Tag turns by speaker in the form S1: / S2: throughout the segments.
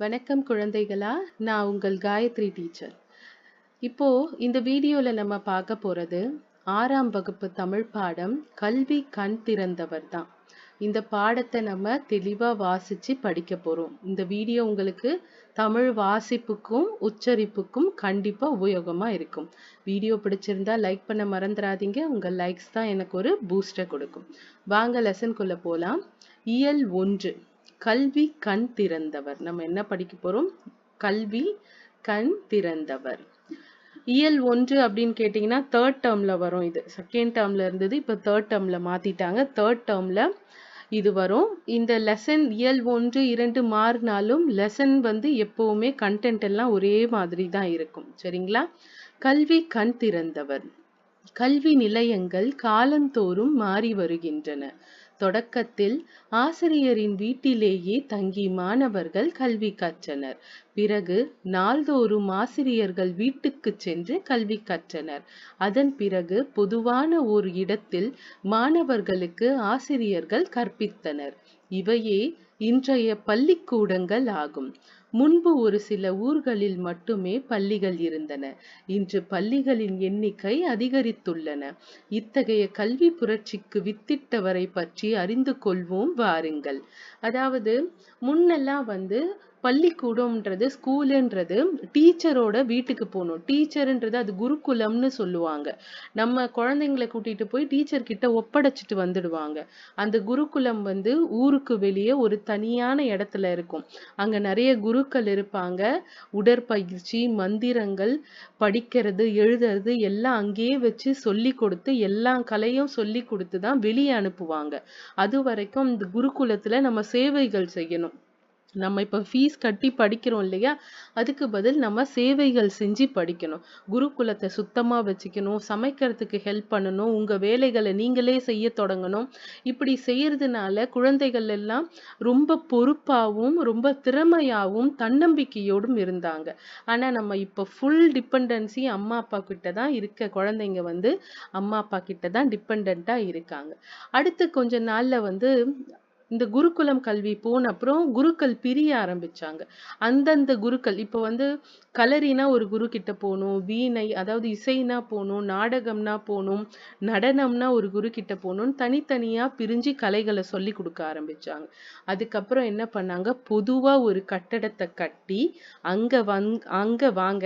S1: வணக்கம் குழந்தைகளா நான் உங்கள் காயத்ரி டீச்சர். இப்போ இந்த வீடியோல நம்ம பார்க்க போறது ஆறாம் வகுப்பு தமிழ் பாடம் கல்வி கண் திறந்தவர் தான். இந்த பாடத்தை நம்ம தெளிவா வாசிச்சு படிக்க போறோம். இந்த வீடியோ உங்களுக்கு தமிழ் வாசிப்புக்கும் உச்சரிப்புக்கும் கண்டிப்பா உபயோகமா இருக்கும். வீடியோ பிடிச்சிருந்தா லைக் பண்ண மறந்துடாதீங்க. உங்க லைக்ஸ் தான் எனக்கு ஒரு பூஸ்டர் கொடுக்கும். வாங்க லெசன்குள்ளே போலாம். இயல் ஒன்று. கல்வி கண் திறந்தவர். நம்ம என்ன படிக்க போறோம்? கல்வி கண் திறந்தவர். இயல் ஒன்று அப்படின்னு கேட்டிங்கன்னா தேர்ட் டேர்மில் வரும் இது. செகண்ட் டேர்மில் இருந்தது இப்போ தேர்ட் டேர்மில் மாத்திட்டாங்க. தேர்ட் டேர்மில் இது வரும். இந்த லெசன் இயல் ஒன்று இரண்டு மாறினாலும் லெசன் வந்து எப்போவுமே கண்டென்ட் எல்லாம் ஒரே மாதிரி தான் இருக்கும். சரிங்களா? கல்வி கண் திறந்தவர். கல்வி நிலையங்கள் காலந்தோறும் மாறி வருகின்றன. தொடக்கத்தில் ஆசிரியரின் வீட்டிலேயே தங்கி மாணவர்கள் கல்வி கற்றனர். பிறகு நாள்தோறும் ஆசிரியர்கள் வீட்டுக்கு சென்று கல்வி கற்றனர். அதன் பிறகு பொதுவான ஒரு இடத்தில் மாணவர்களுக்கு ஆசிரியர்கள் கற்பித்தனர். இவையே இன்றைய பள்ளிக்கூடங்கள் ஆகும். முன்பு ஒரு சில ஊர்களில் மட்டுமே பள்ளிகள் இருந்தன. இன்று பள்ளிகளின் எண்ணிக்கை அதிகரித்துள்ளன. இத்தகைய கல்வி புரட்சிக்கு வித்திட்டவரை பற்றி அறிந்து கொள்வோம் வாருங்கள். அதாவது முன்னெல்லாம் வந்து பள்ளிக்கூடம்ன்றது ஸ்கூலுன்றது டீச்சரோட வீட்டுக்கு போகணும். டீச்சருன்றது அது குருகுலம்னு சொல்லுவாங்க. நம்ம குழந்தைங்களை கூட்டிட்டு போய் டீச்சர் கிட்ட ஒப்படைச்சிட்டு வந்துடுவாங்க. அந்த குருகுலம் வந்து ஊருக்கு வெளியே ஒரு தனியான இடத்துல இருக்கும். அங்க நிறைய குருக்கள் இருப்பாங்க. உடற்பயிற்சி மந்திரங்கள் படிக்கிறது எழுதுறது எல்லாம் அங்கேயே வச்சு சொல்லி கொடுத்து எல்லா கலையும் சொல்லி கொடுத்து தான் வெளியே அனுப்புவாங்க. அது வரைக்கும் இந்த குருகுலத்துல நம்ம சேவைகள் செய்யணும். நம்ம இப்ப ஃபீஸ் கட்டி படிக்கிறோம் இல்லையா? அதுக்கு பதில் நம்ம சேவைகள் செஞ்சு படிக்கணும். குருகுலத்தை சுத்தமா வச்சுக்கணும். சமைக்கிறதுக்கு ஹெல்ப் பண்ணணும். உங்க வேலைகளை நீங்களே செய்ய தொடங்கணும். இப்படி செய்யறதுனால குழந்தைகள் எல்லாம் ரொம்ப பொறுப்பாவும் ரொம்ப திறமையாவும் தன்னம்பிக்கையோடும் இருந்தாங்க. ஆனா நம்ம இப்ப ஃபுல் டிபெண்டன்சி அம்மா அப்பா கிட்ட தான் இருக்க குழந்தைங்க வந்து அம்மா அப்பா கிட்ட தான் டிபெண்ட்டாக இருக்காங்க. அடுத்து கொஞ்ச நாள்ல வந்து இந்த குருகுலம் கல்வி போன அப்புறம் குருக்கள் பிரிய ஆரம்பிச்சாங்க. அந்தந்த குருக்கள் இப்போ வந்து கலரினா ஒரு குரு கிட்ட போகணும் வீணை அதாவது இசைனா போகணும் நாடகம்னா போகணும் நடனம்னா ஒரு குரு கிட்ட போகணும்னு தனித்தனியா பிரிஞ்சு கலைகளை சொல்லி கொடுக்க ஆரம்பிச்சாங்க. அதுக்கப்புறம் என்ன பண்ணாங்க? பொதுவா ஒரு கட்டடத்தை கட்டி அங்க வந் அங்க வாங்க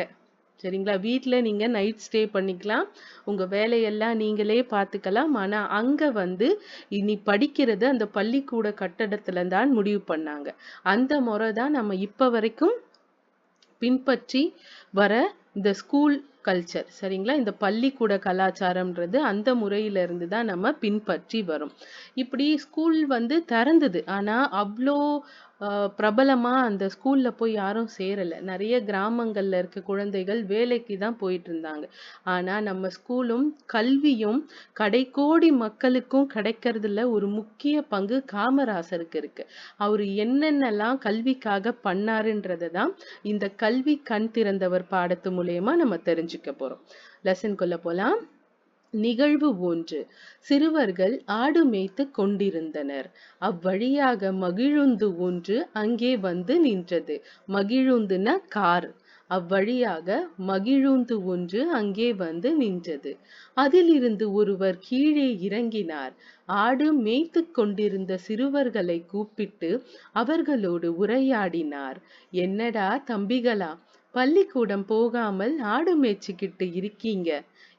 S1: சரிங்களா? வீட்ல நீங்க நைட் ஸ்டே பண்ணிக்கலாம். உங்க வேலையெல்லாம் நீங்களே பார்த்துக்கலாம் ஆனா அங்க வந்து இனி படிக்கிறது அந்த பள்ளிக்கூட கட்டடத்துல தான் முடிவு பண்ணாங்க. அந்த முறை தான் நம்ம இப்ப வரைக்கும் பின்பற்றி வர இந்த ஸ்கூல் கல்ச்சர் சரிங்களா? இந்த பள்ளிக்கூட கலாச்சாரம்ன்றது அந்த முறையிலிருந்து தான் நம்ம பின்பற்றி வரும். இப்படி ஸ்கூல் வந்து திறந்தது. ஆனா அவ்வளோ பிரபலமா அந்த ஸ்கூல்ல போய் யாரும் சேரல. நிறைய கிராமங்கள்ல இருக்க குழந்தைகள் வேலைக்கு தான் போயிட்டு இருந்தாங்க. ஆனா நம்ம ஸ்கூலும் கல்வியும் கடைக்கோடி மக்களுக்கும் கிடைக்கிறதுல ஒரு முக்கிய பங்கு காமராசருக்கு இருக்கு. அவரு என்னென்னலாம் கல்விக்காக பண்ணாருன்றதை தான் இந்த கல்வி கண் திறந்தவர் பாடத்து மூலயமா நம்ம தெரிஞ்சுக்க போறோம். லெசன்குள்ள போலாம். நிகழ்வு ஒன்று. சிறுவர்கள் ஆடு மேய்த்து கொண்டிருந்தனர். அவ்வழியாக மகிழுந்து ஒன்று அங்கே வந்து நின்றது. மகிழுந்துன கார். அவ்வழியாக மகிழுந்து ஒன்று அங்கே வந்து நின்றது. அதிலிருந்து ஒருவர் கீழே இறங்கினார். ஆடு மேய்த்து கொண்டிருந்த சிறுவர்களை கூப்பிட்டு அவர்களோடு உரையாடினார். என்னடா தம்பிகளா பள்ளிக்கூடம் போகாமல் ஆடு மேய்ச்சிக்கிட்டு இருக்கீங்க?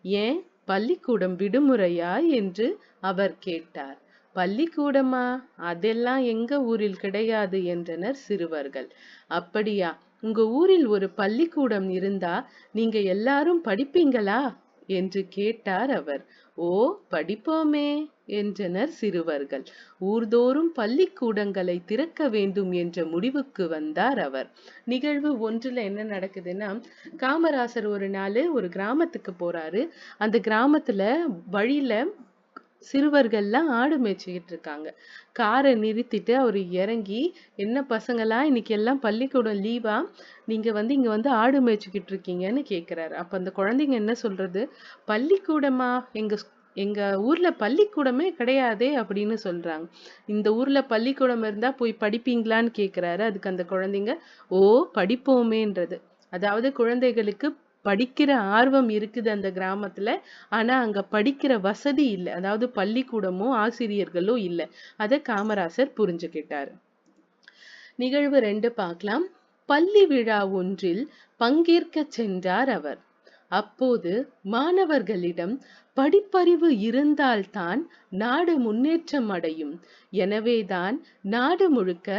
S1: ஏன்? பள்ளிக்கூடம் விடுமுறையா என்று அவர் கேட்டார். பள்ளிக்கூடமா? அதெல்லாம் எங்க ஊரில் கிடையாது என்றனர் சிறுவர்கள். அப்படியா? உங்க ஊரில் ஒரு பள்ளிக்கூடம் இருந்தா நீங்க எல்லாரும் படிப்பீங்களா? என்று கேட்டார் அவர். ஓ படிப்போமே என்றனர் சிறுவர்கள். ஊர்தோறும் பள்ளிக்கூடங்களை திறக்க வேண்டும் என்ற முடிவுக்கு வந்தார் அவர். நிகழ்வு ஒன்றுல என்ன நடக்குதுன்னா காமராசர் ஒரு நாள் ஒரு கிராமத்துக்கு போறாரு. அந்த கிராமத்துல வழியில சிறுவர்கள்லாம் ஆடு மேய்ச்சிக்கிட்டு இருக்காங்க. காரை நிறுத்திட்டு அவர் இறங்கி என்ன பசங்களா இன்னைக்கு எல்லாம் பள்ளிக்கூடம் லீவா நீங்க வந்து இங்க வந்து ஆடு மேய்ச்சிக்கிட்டு இருக்கீங்கன்னு கேக்குறாரு. அப்ப அந்த குழந்தைங்க என்ன சொல்றது? பள்ளிக்கூடமா? எங்க எங்க ஊர்ல பள்ளிக்கூடமே கிடையாதே அப்படின்னு சொல்றாங்க. இந்த ஊர்ல பள்ளிக்கூடம் இருந்தா போய் படிப்பீங்களான்னு கேக்குறாரு. அதுக்கு அந்த குழந்தைங்க ஓ படிப்போமேன்றது. அதாவது குழந்தைகளுக்கு படிக்கிற ஆர்வம் இருக்குது அந்த கிராமத்துல. ஆனா அங்க படிக்கிற வசதி இல்லை. அதாவது பள்ளிக்கூடமோ ஆசிரியர்களோ இல்லை. அதை காமராசர் புரிஞ்சுக்கிட்டாரு. நிகழ்வு ரெண்டு பார்க்கலாம். பள்ளி விழா ஒன்றில் பங்கேற்க சென்றார் அவர். அப்போது மாணவர்களிடம் படிப்பறிவு இருந்தால்தான் நாடு முன்னேற்றம் அடையும். எனவேதான் நாடு முழுக்க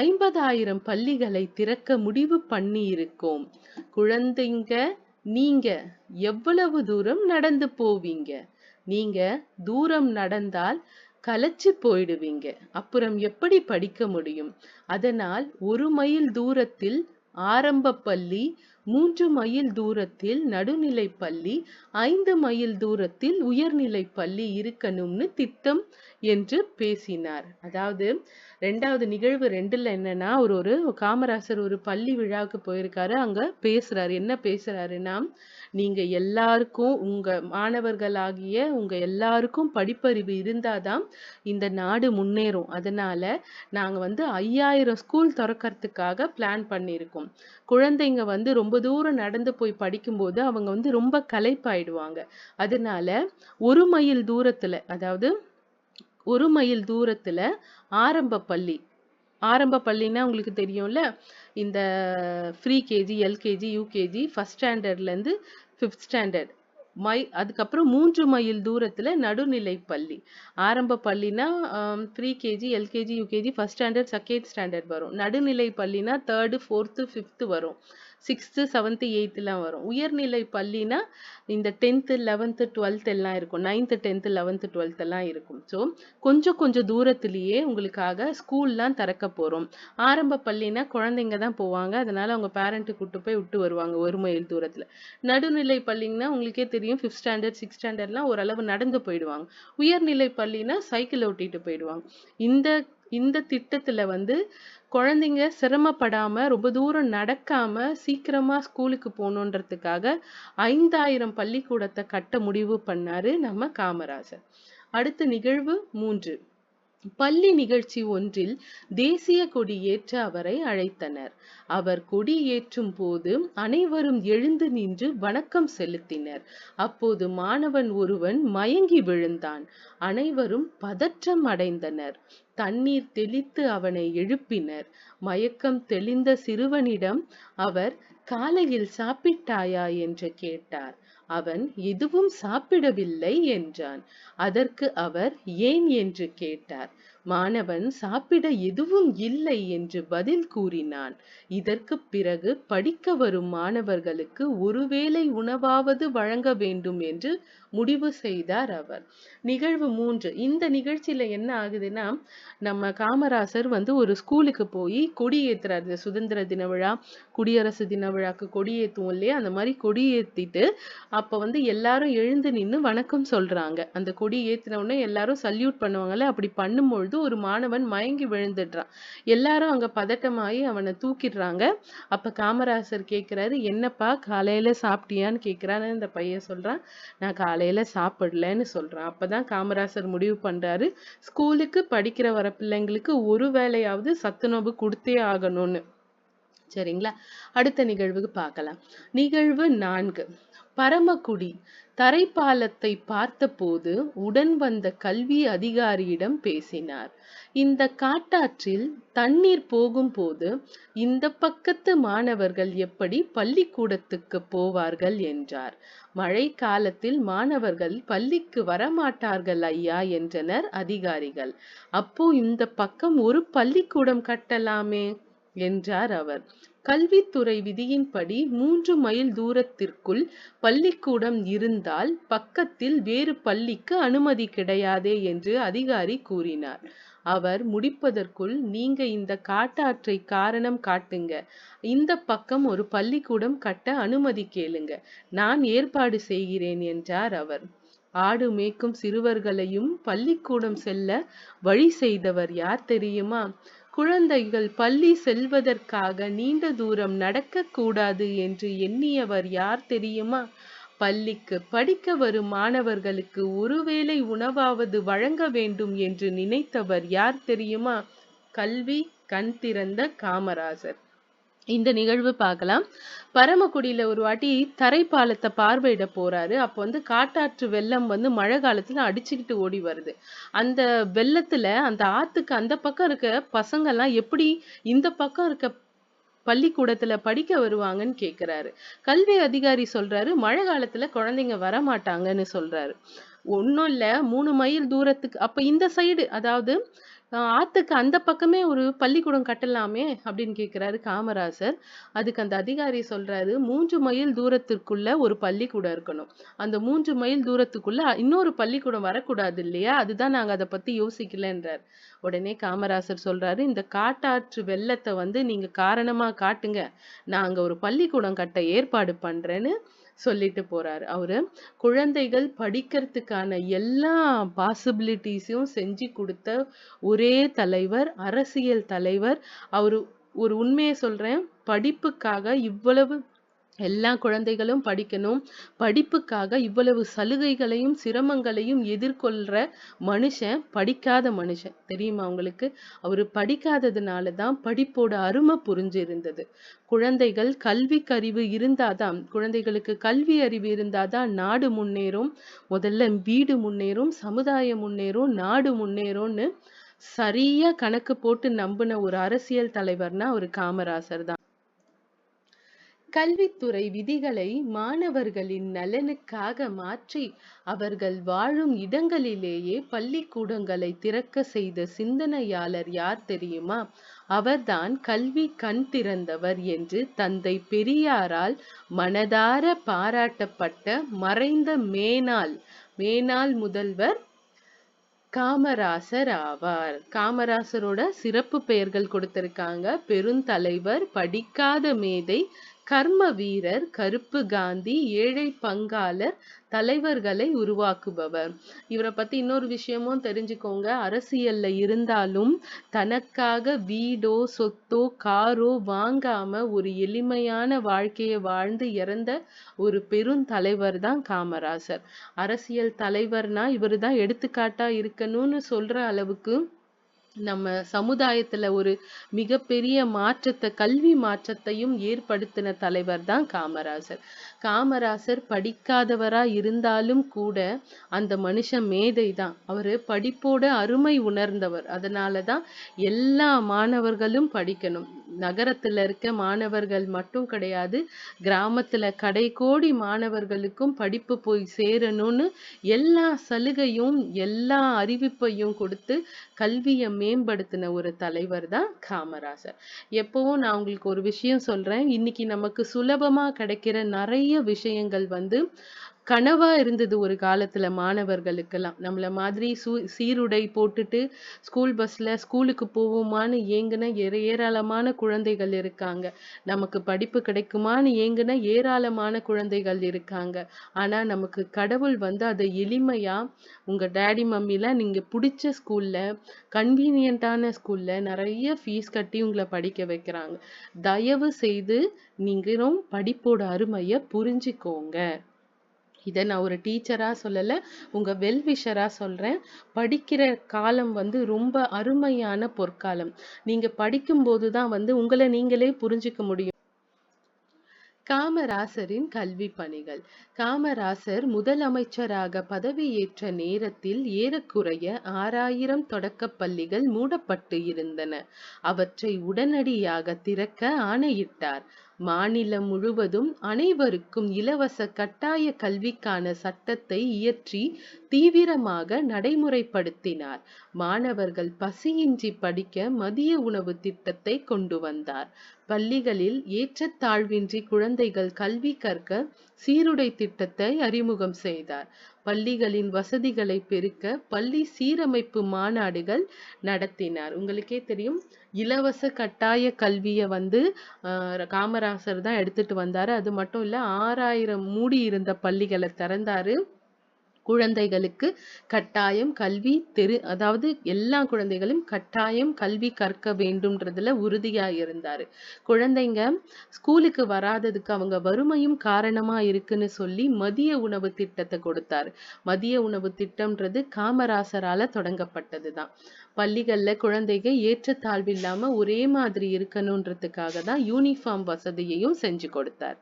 S1: ஐம்பதாயிரம் பள்ளிகளை திறக்க முடிவு பண்ணி இருக்கோம் குழந்தைங்க நீங்க எவ்வளவு தூரம் நடந்து போவீங்க? நீங்க தூரம் நடந்தால் கலைச்சு போயிடுவீங்க. அப்புறம் எப்படி படிக்க முடியும்? அதனால் ஒரு மைல் தூரத்தில் ஆரம்ப பள்ளி மூன்று மைல் தூரத்தில் நடுநிலை பள்ளி ஐந்து மைல் தூரத்தில் உயர்நிலை பள்ளி இருக்கணும்னு திட்டம் என்று பேசினார். அதாவது ரெண்டாவது நிகழ்வு ரெண்டுல என்னன்னா ஒரு ஒரு காமராசர் ஒரு பள்ளி விழாவுக்கு போயிருக்காரு. அங்க பேசுறாரு. என்ன பேசுறாருன்னா நீங்க எல்லாருக்கும் உங்க மாணவர்களாகிய உங்க எல்லாருக்கும் படிப்பறிவு இருந்தாதான் இந்த நாடு முன்னேறும். அதனால நாங்க வந்து ஐயாயிரம் ஸ்கூல் திறக்கறதுக்காக பிளான் பண்ணியிருக்கோம். குழந்தைங்க வந்து ரொம்ப தூரம் நடந்து போய் படிக்கும்போது அவங்க வந்து ரொம்ப களைப்பாயிடுவாங்க. அதனால ஒரு மைல் தூரத்துல அதாவது ஒரு மைல் தூரத்துல ஆரம்ப பள்ளி ஆரம்ப பள்ளின்னா உங்களுக்கு தெரியும்ல இந்த pre KG LKG UKG first ஸ்டாண்டர்ட்லேருந்து fifth standard மை அதுக்கப்புறம் மூன்று மைல் தூரத்தில் நடுநிலை பள்ளி. ஆரம்ப பள்ளினா pre KG LKG UKG first standard second standard வரும். நடுநிலை பள்ளினா தேர்டு ஃபோர்த்து ஃபிஃப்த்து வரும். சிக்ஸ்த்து செவன்த்து எயித்துலாம் வரும். உயர்நிலை பள்ளினா இந்த டென்த்து லெவன்த்து டுவெல்த் எல்லாம் இருக்கும். நைன்த்து டென்த்து லெவன்த்து டுவெல்த் எல்லாம் இருக்கும். ஸோ கொஞ்சம் கொஞ்சம் தூரத்துலேயே உங்களுக்காக ஸ்கூல்லாம் திறக்க போகிறோம் ஆரம்ப பள்ளினா குழந்தைங்க தான் போவாங்க. அதனால அவங்க பேரண்ட்டு கூட்டு போய் விட்டு வருவாங்க ஒரு மைல் தூரத்தில். நடுநிலை பள்ளிங்கன்னா உங்களுக்கே தெரியும். ஃபிஃப்த் ஸ்டாண்டர்ட் சிக்ஸ்த் ஸ்டாண்டர்ட்லாம் ஓரளவு நடந்து போயிடுவாங்க. உயர்நிலை பள்ளினா சைக்கிள் ஓட்டிட்டு போயிடுவாங்க. இந்த இந்த திட்டத்துல வந்து குழந்தைங்க சிரமப்படாம ரொம்ப தூரம் நடக்காம சீக்கிரமா ஸ்கூலுக்கு போகணுன்றதுக்காக ஐந்தாயிரம் பள்ளிக்கூடத்தை கட்ட முடிவு பண்ணாரு நம்ம காமராஜர். அடுத்த நிகழ்வு மூன்று. பள்ளி நிகழ்ச்சி ஒன்றில் தேசிய கொடி ஏற்ற அவரை அழைத்தனர். அவர் கொடி ஏற்றும் போது அனைவரும் எழுந்து நின்று வணக்கம் செலுத்தினர். அப்போது மாணவன் ஒருவன் மயங்கி விழுந்தான். அனைவரும் பதற்றம் அடைந்தனர். தண்ணீர் தெளித்து அவனை எழுப்பினர். மயக்கம் தெளிந்த சிறுவனிடம் அவர் காலையில் சாப்பிட்டாயா? என்று கேட்டார். அவன் எதுவும் சாப்பிடவில்லை என்றான். அதற்கு அவர் ஏன்? என்று கேட்டார். மாணவன் சாப்பிட எதுவும் இல்லை என்று பதில் கூறினான். இதற்கு பிறகு படிக்க வரும் மாணவர்களுக்கு ஒருவேளை உணவாவது வழங்க வேண்டும் என்று முடிவு செய்தார் அவர். நிகழ்வு மூன்று. இந்த நிகழ்ச்சியில என்ன ஆகுதுன்னா நம்ம காமராசர் வந்து ஒரு ஸ்கூலுக்கு போய் கொடி ஏத்துறாரு சுதந்திர தின விழா குடியரசு தின விழாக்கு கொடி ஏத்துவோம் இல்லையா? அந்த மாதிரி கொடி ஏத்திட்டு அப்ப வந்து எல்லாரும் எழுந்து நின்னு வணக்கம் சொல்றாங்க. அந்த கொடி ஏத்தின உடனே எல்லாரும் சல்யூட் பண்ணுவாங்கல்ல? அப்படி பண்ணும்பொழுது ஒரு மாணவன் மயங்கி விழுந்துடுறான். எல்லாரும் அங்க பதட்டமாயி அவனை தூக்கிடுறாங்க. அப்ப காமராசர் கேக்குறாரு என்னப்பா காலையில சாப்பிட்டியான்னு கேக்குறான்னு அந்த பையன் சொல்றான். நான் காலையில சாப்பிடலன்னு சொல்றான். அப்பதான் காமராசர் முடிவு பண்றாரு. ஸ்கூலுக்கு படிக்கிற வர பிள்ளைங்களுக்கு ஒரு வேளையாவது சத்துணவு கொடுத்தே ஆகணும்னு. சரிங்களா? அடுத்த நிகழ்வுக்கு பார்க்கலாம். நிகழ்வு நான்கு. பரமக்குடி. தரைப்பாலத்தை பார்த்தபோது உடன் வந்த கல்வி அதிகாரியிடம் பேசினார். இந்த காட்டாற்றில் தண்ணீர் போகும்போது இந்த பக்கத்து மாணவர்கள் எப்படி பள்ளிக்கூடத்துக்கு போவார்கள் என்றார். மழை காலத்தில் மாணவர்கள் பள்ளிக்கு வரமாட்டார்கள் ஐயா என்றனர் அதிகாரிகள். அப்போ இந்த பக்கம் ஒரு பள்ளிக்கூடம் கட்டலாமே என்றார் அவர். கல்வித்துறை விதியின்படி மூன்று மைல் தூரத்திற்குள் பள்ளிக்கூடம் இருந்தால் பக்கத்தில் வேறு பள்ளிக்கு அனுமதி கிடையாதே என்று அதிகாரி கூறினார். அவர் முடிப்பதற்குள் நீங்க இந்த காட்டாற்றை காரணம் காட்டுங்க. இந்த பக்கம் ஒரு பள்ளிக்கூடம் கட்ட அனுமதி கேளுங்க. நான் ஏற்பாடு செய்கிறேன் என்றார் அவர். ஆடு மேய்க்கும் சிறுவர்களையும் பள்ளிக்கூடம் செல்ல வழி செய்தவர் யார் தெரியுமா? குழந்தைகள் பள்ளி செல்வதற்காக நீண்ட தூரம் நடக்க கூடாது என்று எண்ணியவர் யார் தெரியுமா? பள்ளிக்கு படிக்க வரும் மாணவர்களுக்கு ஒருவேளை உணவாவது வழங்க வேண்டும் என்று நினைத்தவர் யார் தெரியுமா? கல்வி கண் திறந்த காமராசர். இந்த நிகழ்வு பார்க்கலாம். பரமக்குடியில ஒரு வாட்டி தரைப்பாலத்தை பார்வையிட போறாரு. அப்போ வந்து காட்டாற்று வெள்ளம் வந்து மழை காலத்துல அடிச்சுக்கிட்டு ஓடி வருது. அந்த வெள்ளத்துல அந்த ஆத்துக்கு அந்த பக்கம் இருக்க பசங்க எல்லாம் எப்படி இந்த பக்கம் இருக்க பள்ளிக்கூடத்துல படிக்க வருவாங்கன்னு கேக்குறாரு. கல்வி அதிகாரி சொல்றாரு மழை காலத்துல குழந்தைங்க வர மாட்டாங்கன்னு சொல்றாரு. ஒண்ணும் இல்ல மூணு மைல் தூரத்துக்கு அப்ப இந்த சைடு அதாவது ஆத்துக்கு அந்த பக்கமே ஒரு பள்ளிக்கூடம் கட்டலாமே அப்படின்னு கேட்குறாரு காமராசர். அதுக்கு அந்த அதிகாரி சொல்றாரு மூன்று மைல் தூரத்திற்குள்ள ஒரு பள்ளிக்கூடம் இருக்கணும். அந்த மூன்று மைல் தூரத்துக்குள்ள இன்னொரு பள்ளிக்கூடம் வரக்கூடாது இல்லையா? அதுதான் நாங்க அதை பத்தி யோசிக்கலன்றார். உடனே காமராசர் சொல்றாரு இந்த காட்டாற்று வெள்ளத்தை வந்து நீங்க காரணமா காட்டுங்க. நான் அங்க ஒரு பள்ளிக்கூடம் கட்ட ஏற்பாடு பண்றேன்னு சொல்லிட்டு போறாரு. அவரு குழந்தைகள் படிக்கிறதுக்கான எல்லா பாசிபிலிட்டிஸையும் செஞ்சு கொடுத்த ஒரே தலைவர் அரசியல் தலைவர். அவரு ஒரு உண்மையை சொல்றேன் படிப்புக்காக இவ்வளவு எல்லா குழந்தைகளும் படிக்கணும். படிப்புக்காக இவ்வளவு சலுகைகளையும் சிரமங்களையும் எதிர்கொள்ற மனுஷன் படிக்காத மனுஷன். தெரியுமா உங்களுக்கு? அவரு படிக்காததுனால தான் படிப்போட அருமை புரிஞ்சிருந்தது. குழந்தைகள் கல்விக்கறிவு இருந்தாதான் குழந்தைகளுக்கு கல்வி அறிவு இருந்தாதான் நாடு முன்னேறும். முதல்ல வீடு முன்னேறும் சமுதாயம் முன்னேறும் நாடு முன்னேறும்னு சரியா கணக்கு போட்டு நம்பின ஒரு அரசியல் தலைவர்னா ஒரு காமராசர் தான். கல்வித்துறை விதிகளை மாணவர்களின் நலனுக்காக மாற்றி அவர்கள் வாழும் இடங்களிலேயே பள்ளிக்கூடங்களை திறக்க செய்த சிந்தனையாளர் யார் தெரியுமா? அவர்தான் கல்வி கண் திறந்தவர் என்று தந்தை பெரியாரால் மனதார பாராட்டப்பட்ட மறைந்த மேனால் மேனால் முதல்வர் காமராசர் ஆவார். காமராசரோட சிறப்பு பெயர்கள் கொடுத்திருக்காங்க. பெருந்தலைவர் படிக்காத மேதை கர்ம வீரர் கருப்பு காந்தி ஏழை பங்காளர் தலைவர்களை உருவாக்குபவர். இவரை பத்தி இன்னொரு விஷயமும் தெரிஞ்சுக்கோங்க. அரசியல்ல இருந்தாலும் தனக்காக வீடோ சொத்தோ காரோ வாங்காம ஒரு எளிமையான வாழ்க்கையை வாழ்ந்து இறந்த ஒரு பெருந்தலைவர் தான் காமராசர். அரசியல் தலைவர்னா இவர் தான் எடுத்துக்காட்டா இருக்கணும்னு சொல்ற அளவுக்கு நம்ம சமுதாயத்துல ஒரு மிகப்பெரிய மாற்றத்தை கல்வி மாற்றத்தையும் ஏற்படுத்தின தலைவர் தான் காமராஜர். காமராசர் படிக்காதவரா இருந்தாலும் கூட அந்த மனுஷன் மேதை தான் அவர் படிப்போட அருமை உணர்ந்தவர். அதனாலதான் எல்லா மாணவர்களும் படிக்கணும். நகரத்துல இருக்க மாணவர்கள் மட்டும் கிடையாது கிராமத்துல கோடி மாணவர்களுக்கும் படிப்பு போய் சேரணும்னு எல்லா சலுகையும் எல்லா அறிவிப்பையும் கொடுத்து கல்வியை மேம்படுத்தின ஒரு தலைவர் தான் காமராசர். எப்பவும் நான் உங்களுக்கு ஒரு விஷயம் சொல்றேன். இன்னைக்கு நமக்கு சுலபமா கிடைக்கிற நிறைய விஷயங்கள் வந்து கனவா இருந்தது ஒரு காலத்துல மாணவர்களுக்கெல்லாம். நம்மள மாதிரி சூ சீருடை போட்டுட்டு ஸ்கூல் பஸ்ல ஸ்கூலுக்கு போவோமான்னு ஏங்குன ஏற- ஏராளமான குழந்தைகள் இருக்காங்க. நமக்கு படிப்பு கிடைக்குமான்னு ஏங்குன ஏராளமான குழந்தைகள் இருக்காங்க. ஆனா நமக்கு கடவுள் வந்து அதை எளிமையா உங்க டேடி மம்மில நீங்க பிடிச்ச ஸ்கூல்ல கன்வீனியன்ட்டான ஸ்கூல்ல நிறைய ஃபீஸ் கட்டி உங்களை படிக்க வைக்கிறாங்க. தயவு செய்து நீங்களும் படிப்போட அருமையை புரிஞ்சுக்கோங்க. இதை நான் ஒரு டீச்சராக சொல்லல உங்க வெல்விஷராக சொல்கிறேன் படிக்கிற காலம் வந்து ரொம்ப அருமையான பொற்காலம். நீங்க படிக்கும் போதுதான் வந்து உங்களை நீங்களே புரிஞ்சுக்க முடியும். காமராசரின் கல்வி பணிகள். காமராசர் முதலமைச்சராக பதவியேற்ற நேரத்தில் ஏறக்குறைய ஆறாயிரம் தொடக்கப் பள்ளிகள் மூடப்பட்டு இருந்தன. அவற்றை உடனடியாக திறக்க ஆணையிட்டார். மாநிலம் முழுவதும் அனைவருக்கும் இலவச கட்டாய கல்விக்கான சட்டத்தை இயற்றி தீவிரமாக நடைமுறைப்படுத்தினார். மாணவர்கள் பசியின்றி படிக்க மதிய உணவு திட்டத்தை கொண்டு வந்தார். பள்ளிகளில் ஏற்றத்தாழ்வின்றி குழந்தைகள் கல்வி கற்க சீருடை திட்டத்தை அறிமுகம் செய்தார். பள்ளிகளின் வசதிகளை பெருக்க பள்ளி சீரமைப்பு மாநாடுகள் நடத்தினார். உங்களுக்கே தெரியும் இலவச கட்டாய கல்வியை வந்து ஆஹ் காமராசர் தான் எடுத்துட்டு வந்தாரு. அது மட்டும் இல்ல ஆறாயிரம் மூடி இருந்த பள்ளிகளை திறந்தாரு. குழந்தைகளுக்கு கட்டாயம் கல்வி தெரு அதாவது எல்லா குழந்தைகளும் கட்டாயம் கல்வி கற்க வேண்டும்ன்றதுல உறுதியா இருந்தாரு. குழந்தைங்க ஸ்கூலுக்கு வராததுக்கு அவங்க வறுமையும் காரணமா இருக்குன்னு சொல்லி மதிய உணவு திட்டத்தை கொடுத்தாரு. மதிய உணவு திட்டம்ன்றது காமராசரால தொடங்கப்பட்டதுதான். பள்ளிகள்ல குழந்தைங்க ஏற்றத்தாழ்வு இல்லாமல் ஒரே மாதிரி இருக்கணுன்றதுக்காக தான் யூனிஃபார்ம் வசதியையும் செஞ்சு கொடுத்தார்.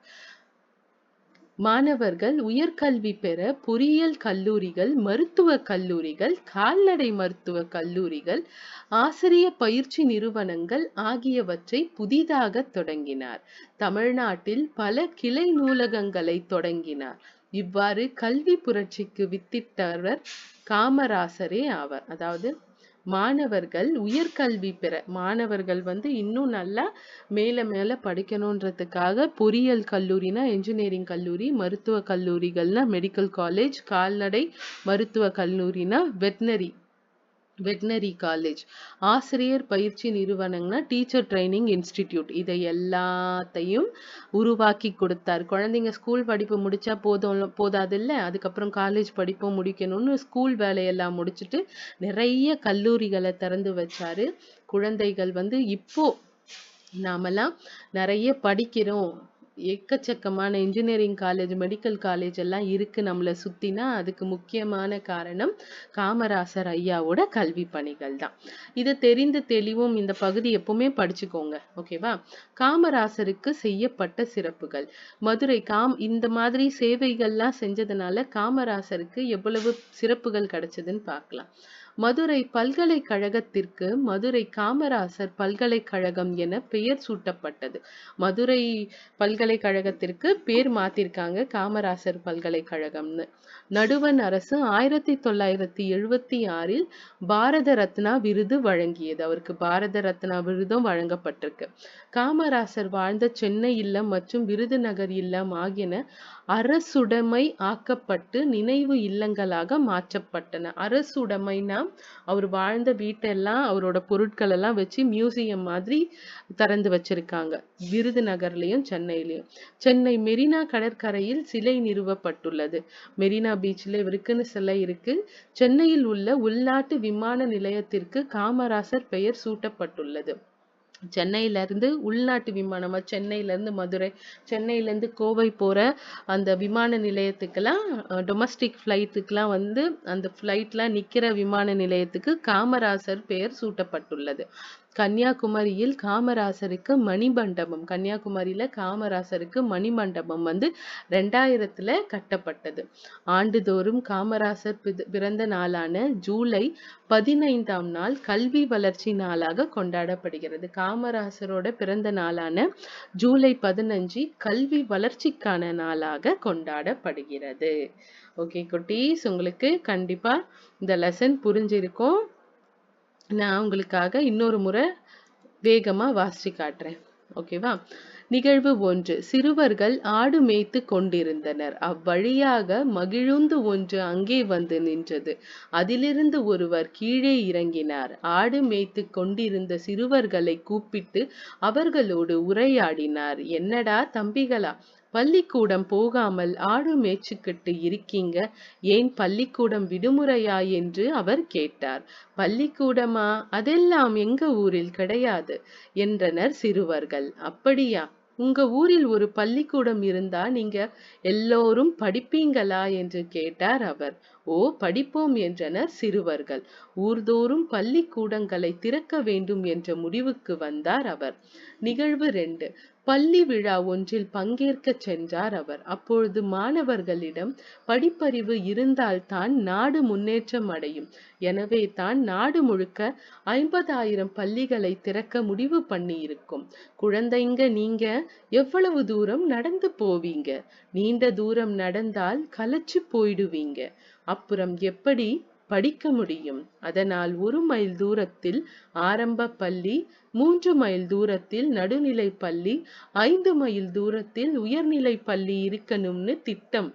S1: மாணவர்கள் உயர்கல்வி பெற பொறியியல் கல்லூரிகள் மருத்துவ கல்லூரிகள் கால்நடை மருத்துவ கல்லூரிகள் ஆசிரிய பயிற்சி நிறுவனங்கள் ஆகியவற்றை புதிதாக தொடங்கினார். தமிழ்நாட்டில் பல கிளை நூலகங்களை தொடங்கினார். இவ்வாறு கல்வி புரட்சிக்கு வித்திட்டவர் காமராசரே ஆவார். அதாவது மாணவர்கள் உயர்கல்வி பெற மாணவர்கள் வந்து இன்னும் நல்லா மேல மேல படிக்கணுன்றதுக்காக பொறியியல் கல்லூரினா என்ஜினியரிங் கல்லூரி மருத்துவ கல்லூரிகள்னா மெடிக்கல் காலேஜ் கால்நடை மருத்துவ கல்லூரினா வெட்னரி வெட்னரி காலேஜ் ஆசிரியர் பயிற்சி நிறுவனங்கள்னா டீச்சர் ட்ரைனிங் இன்ஸ்டிடியூட் இதை எல்லாத்தையும் உருவாக்கி கொடுத்தார். குழந்தைங்க ஸ்கூல் படிப்பு முடித்தா போதும் போதாதில்ல? அதுக்கப்புறம் காலேஜ் படிப்பும் முடிக்கணும்னு ஸ்கூல் வேலையெல்லாம் முடிச்சுட்டு நிறைய கல்லூரிகளை திறந்து வச்சாரு. குழந்தைகள் வந்து இப்போ நாமெல்லாம் நிறைய படிக்கிறோம். எக்கச்சக்கமான இன்ஜினியரிங் காலேஜ் மெடிக்கல் காலேஜ் எல்லாம் இருக்கு நம்மளை சுத்தினா. அதுக்கு முக்கியமான காரணம் காமராசர் ஐயாவோட கல்வி பணிகள் தான். இதை தெரிந்து தெளிவும் இந்த பகுதி எப்பவுமே படிச்சுக்கோங்க. ஓகேவா காமராசருக்கு செய்யப்பட்ட சிறப்புகள். மதுரை காம் இந்த மாதிரி சேவைகள்லாம் செஞ்சதுனால காமராசருக்கு எவ்வளவு சிறப்புகள் கிடைச்சதுன்னு பார்க்கலாம். மதுரை பல்கலைக்கழகத்திற்கு மதுரை காமராசர் பல்கலைக்கழகம் என பெயர் சூட்டப்பட்டது. மதுரை பல்கலைக்கழகத்திற்கு பேர் மாத்திருக்காங்க காமராசர் பல்கலைக்கழகம்னு. நடுவண் அரசு ஆயிரத்தி தொள்ளாயிரத்தி எழுபத்தி ஆறில் பாரத ரத்னா விருது வழங்கியது. அவருக்கு பாரத ரத்னா விருதும் வழங்கப்பட்டிருக்கு. காமராசர் வாழ்ந்த சென்னை இல்லம் மற்றும் விருதுநகர் இல்லம் ஆகியன அரசுடைமை ஆக்கப்பட்டு நினைவு இல்லங்களாக மாற்றப்பட்டன. அரசுடைமைனா அவர் வாழ்ந்த வீட்டெல்லாம் அவரோட பொருட்கள் எல்லாம் வச்சு மியூசியம் மாதிரி திறந்து வச்சிருக்காங்க. விருதுநகர்லயும் சென்னையிலயும். சென்னை மெரினா கடற்கரையில் சிலை நிறுவப்பட்டுள்ளது. மெரினா பீச்ல இவருக்குன்னு சிலை இருக்கு. சென்னையில் உள்ள உள்நாட்டு விமான நிலையத்திற்கு காமராசர் பெயர் சூட்டப்பட்டுள்ளது. சென்னையில இருந்து உள்நாட்டு விமானமா? சென்னையில இருந்து மதுரை சென்னையில இருந்து கோவை போற அந்த விமான நிலையத்துக்கெல்லாம் டொமஸ்டிக் ஃப்ளைட்டுக்கெல்லாம் வந்து அந்த ஃப்ளைட்லாம் நிக்கிற விமான நிலையத்துக்கு காமராசர் பெயர் சூட்டப்பட்டுள்ளது. கன்னியாகுமரியில் காமராசருக்கு மணிமண்டபம். கன்னியாகுமரியில காமராசருக்கு மணிமண்டபம் வந்து ரெண்டாயிரத்துல கட்டப்பட்டது. ஆண்டுதோறும் காமராசர் பிறந்த நாளான ஜூலை பதினைந்தாம் நாள் கல்வி வளர்ச்சி நாளாக கொண்டாடப்படுகிறது. காமராசரோட பிறந்த நாளான ஜூலை பதினஞ்சு கல்வி வளர்ச்சிக்கான நாளாக கொண்டாடப்படுகிறது. ஓகே குட்டீஸ் உங்களுக்கு கண்டிப்பா இந்த லெசன் புரிஞ்சிருக்கும். நான் உங்களுக்காக இன்னொரு முறை வேகமா வாசிச்சு காட்டுறேன். ஓகேவா? நிகழ்வு ஒன்று. சிறுவர்கள் ஆடு மேய்த்து கொண்டிருந்தனர். அவ்வழியாக மகிழுந்து ஒன்று அங்கே வந்து நின்றது. அதிலிருந்து ஒருவர் கீழே இறங்கினார். ஆடு மேய்த்து கொண்டிருந்த சிறுவர்களை கூப்பிட்டு அவர்களோடு உரையாடினார். என்னடா தம்பிகளா? பள்ளிக்கூடம் போகாமல் ஆடு மேய்ச்சிக்கிட்டு இருக்கீங்க. ஏன் பள்ளிக்கூடம் விடுமுறையா என்று அவர் கேட்டார். பள்ளிக்கூடமா? அதெல்லாம் எங்க ஊரில் கிடையாது என்றனர் சிறுவர்கள். அப்படியா? உங்க ஊரில் ஒரு பள்ளிக்கூடம் இருந்தா நீங்க எல்லோரும் படிப்பீங்களா? என்று கேட்டார் அவர். ஓ படிப்போம் என்றனர் சிறுவர்கள். ஊர்தோறும் பள்ளிக்கூடங்களை திறக்க வேண்டும் என்ற முடிவுக்கு வந்தார் அவர். நிகழ்வு ரெண்டு. பள்ளி விழா ஒன்றில் பங்கேற்க சென்றார் அவர். அப்பொழுது மாணவர்களிடம் படிப்பறிவு இருந்தால்தான் நாடு முன்னேற்றம் அடையும். எனவே தான் நாடு முழுக்க ஐம்பதாயிரம் பள்ளிகளை திறக்க முடிவு பண்ணி இருக்கும் குழந்தைங்க நீங்க எவ்வளவு தூரம் நடந்து போவீங்க? நீண்ட தூரம் நடந்தால் கலைச்சு போயிடுவீங்க. அப்புறம் எப்படி படிக்க முடியும்? அதனால் ஒரு மைல் தூரத்தில் ஆரம்ப பள்ளி மூன்று மைல் தூரத்தில் நடுநிலை பள்ளி ஐந்து மைல் தூரத்தில் உயர்நிலை பள்ளி இருக்கணும்னு திட்டம்.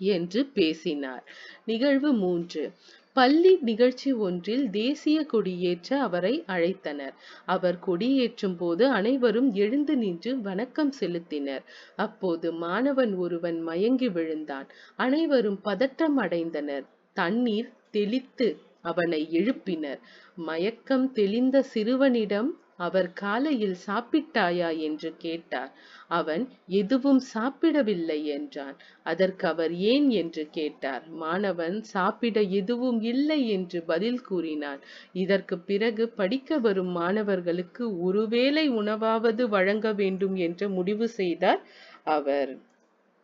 S1: என்று பேசினார். நிகழ்வு மூன்று. பள்ளி நிகழ்ச்சி ஒன்றில் தேசிய கொடியேற்ற அவரை அழைத்தனர். அவர் கொடியேற்றும் போது அனைவரும் எழுந்து நின்று வணக்கம் செலுத்தினர். அப்போது மாணவன் ஒருவன் மயங்கி விழுந்தான். அனைவரும் பதற்றம் அடைந்தனர். தண்ணீர் தெளித்து அவனை எழுப்பினர். மயக்கம் தெளிந்த சிறுவனிடம் அவர் காலையில் சாப்பிட்டாயா என்று கேட்டார். அவன் எதுவும் சாப்பிடவில்லை என்றான். அதற்கு அவர் ஏன் என்று கேட்டார். மாணவன் சாப்பிட எதுவும் இல்லை என்று பதில் கூறினான். இதற்கு பிறகு படிக்க வரும் மாணவர்களுக்கு ஒருவேளை உணவாவது வழங்க வேண்டும் என்று முடிவு செய்தார் அவர்.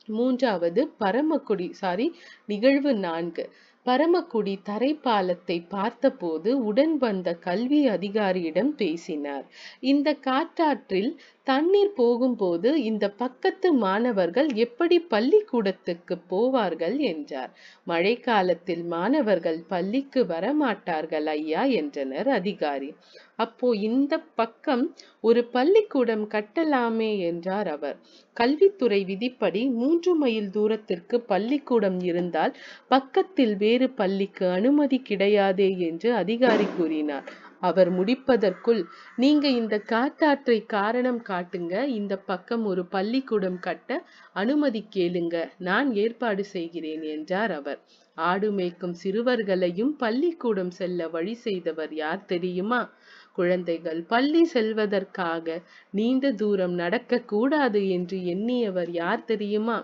S1: மூன்றாவது பரமக்குடி சாரி நிகழ்வு நான்கு. பரமக்குடி தரைப்பாலத்தை பார்த்தபோது உடன் வந்த கல்வி அதிகாரியிடம் பேசினார். இந்த காற்றாற்றில் தண்ணீர் போகும்போது இந்த பக்கத்து மாணவர்கள் எப்படி பள்ளிக்கூடத்துக்கு போவார்கள் என்றார். மழைக்காலத்தில் மாணவர்கள் பள்ளிக்கு வரமாட்டார்கள் ஐயா என்றனர் அதிகாரி. அப்போ இந்த பக்கம் ஒரு பள்ளிக்கூடம் கட்டலாமே என்றார் அவர். கல்வித்துறை விதிப்படி மூன்று மைல் தூரத்திற்கு பள்ளிக்கூடம் இருந்தால் பக்கத்தில் வேறு பள்ளிக்கு அனுமதி கிடையாதே என்று அதிகாரி கூறினார். அவர் முடிப்பதற்குள் நீங்க இந்த காட்டாற்றை காரணம் காட்டுங்க. இந்த பக்கம் ஒரு பள்ளிக்கூடம் கட்ட அனுமதி கேளுங்க. நான் ஏற்பாடு செய்கிறேன் என்றார் அவர். ஆடு மேய்க்கும் சிறுவர்களையும் பள்ளிக்கூடம் செல்ல வழி செய்தவர் யார் தெரியுமா? குழந்தைகள் பள்ளி செல்வதற்காக நீண்ட தூரம் நடக்க கூடாது என்று எண்ணியவர் யார் தெரியுமா?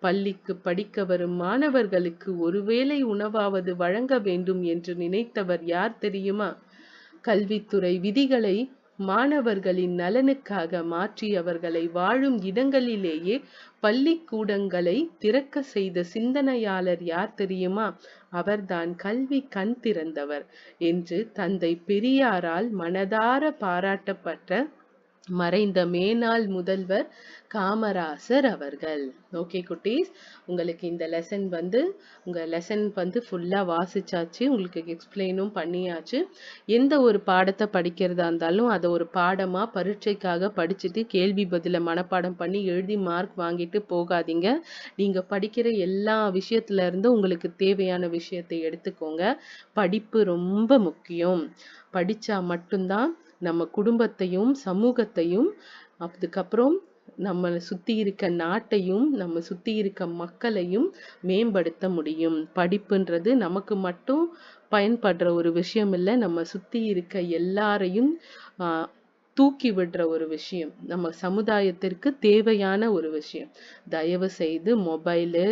S1: பள்ளிக்கு படிக்க வரும் மாணவர்களுக்கு ஒருவேளை உணவாவது வழங்க வேண்டும் என்று நினைத்தவர் யார் தெரியுமா? கல்வித்துறை விதிகளை மாணவர்களின் நலனுக்காக மாற்றி அவர்களை வாழும் இடங்களிலேயே பள்ளிக்கூடங்களை திறக்க செய்த சிந்தனையாளர் யார் தெரியுமா? அவர்தான் கல்வி கண் திறந்தவர் என்று தந்தை பெரியாரால் மனதார பாராட்டப்பட்ட மறைந்த மேனாள் முதல்வர் காமராசர் அவர்கள். ஓகே குட்டீஸ். உங்களுக்கு இந்த லெசன் வந்து உங்கள் லெசன் வந்து ஃபுல்லாக வாசிச்சாச்சு உங்களுக்கு எக்ஸ்பிளைனும் பண்ணியாச்சு. எந்த ஒரு பாடத்தை படிக்கிறதா இருந்தாலும் அதை ஒரு பாடமாக பரீட்சைக்காக படிச்சுட்டு கேள்வி பதிலை மனப்பாடம் பண்ணி எழுதி மார்க் வாங்கிட்டு போகாதீங்க. நீங்கள் படிக்கிற எல்லா விஷயத்துலேருந்தும் உங்களுக்கு தேவையான விஷயத்தை எடுத்துக்கோங்க. படிப்பு ரொம்ப முக்கியம். படித்தா மட்டும்தான் நம்ம குடும்பத்தையும் சமூகத்தையும் அதுக்கப்புறம் நம்ம சுத்தி இருக்க நாட்டையும் நம்ம சுத்தி இருக்க மக்களையும் மேம்படுத்த முடியும். படிப்புன்றது நமக்கு மட்டும் பயன்படுற ஒரு விஷயம் இல்லை. நம்ம சுத்தி இருக்க எல்லாரையும் ஆஹ் தூக்கி விடுற ஒரு விஷயம். நம்ம சமுதாயத்திற்கு தேவையான ஒரு விஷயம். தயவு செய்து மொபைலு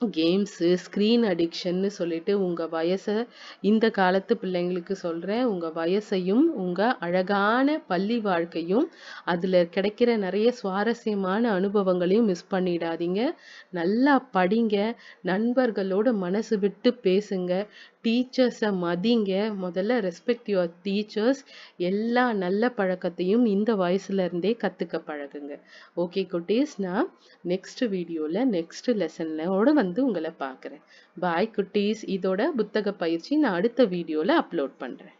S1: கேம்ஸு ஸ்க்ரீன் அடிக்ஷன்னு சொல்லிட்டு உங்கள் வயசை இந்த காலத்து பிள்ளைங்களுக்கு சொல்கிறேன் உங்கள் வயசையும் உங்கள் அழகான பள்ளி வாழ்க்கையும் அதில் கிடைக்கிற நிறைய சுவாரஸ்யமான அனுபவங்களையும் மிஸ் பண்ணிடாதீங்க. நல்லா படிங்க. நண்பர்களோட மனசு விட்டு பேசுங்க. டீச்சர்ஸை மதிங்க. முதல்ல ரெஸ்பெக்ட் யுவர் டீச்சர்ஸ் எல்லா நல்ல பழக்கத்தையும் இந்த வயசுலேருந்தே கற்றுக்க பழகுங்க. ஓகே குட்டீஸ். நான் நெக்ஸ்ட் வீடியோவில் நெக்ஸ்ட் லெசன்லோட வந்து உங்களை பார்க்குறேன். பாய் குட்டீஸ். இதோட புத்தக பயிற்சி நான் அடுத்த வீடியோவில் அப்லோட் பண்ணுறேன்